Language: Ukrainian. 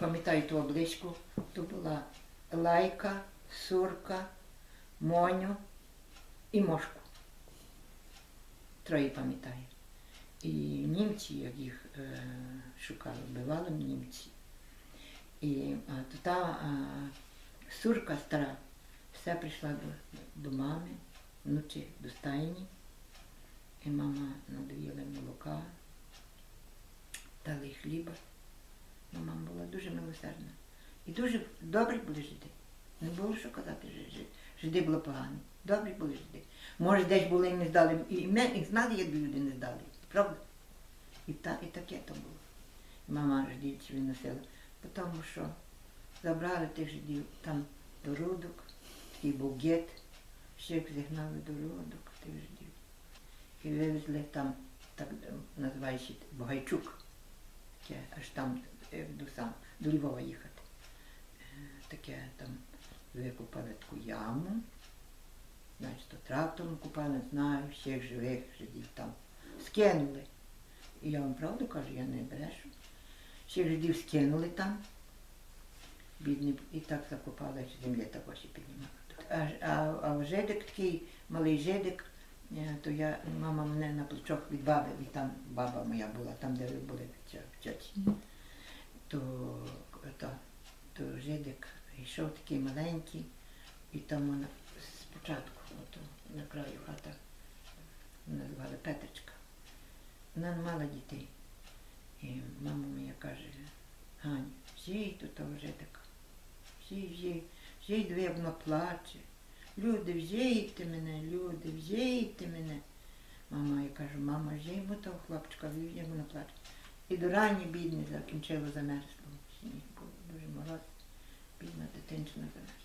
пам'ятаю ту обличку, то була лайка, сурка, моню і мошку. Троє пам'ятаю. І німці, як їх е, шукали, вбивали німці. І а, то та а, сурка стара все прийшла до, до мами, вночі до стайні. І мама надоїла молока, дали хліба. Дуже милосердна. І дуже добрі були жиди. Не було що казати, що жи- жиди були погані. Добрі були жиди. Може, десь були і не здали. І ми і знали, як люди не здали. Правда? І, та, і таке то було. Мама жидівців виносила. Тому що забрали тих жидів там до рудок, такий був гет, всіх зігнали до рудок тих жидів. І вивезли там, так називається Богайчук. Таке, аж там е, до, сам, до Львова їхати. Е, Таке там викопали таку яму. Значить, то трактором купали, знаю, всіх живих жидів там. Скинули. І я вам правду кажу, я не брешу. Всіх жидів скинули там. Бідні, і так закопали, що землі також і піднімали. А, а, а жидик такий, малий жидик, е, то я, мама мене на плечок від баби, і там баба моя була, там, де ви були в цьо- в тьоті. То, то, то жидик йшов такий маленький, і там вона спочатку, ото, на краю хата, називали Петричка. Вона не мала дітей. І мама моя каже, Ганя, всій до того жидика. Всі, всі, всі дві вона плаче. Люди, взійте мене, люди, взійте мене. Мама, я кажу, мама, взіймо того хлопчика, він вона плаче. І до рані бідні закінчило замерзло. Be at the attention of him.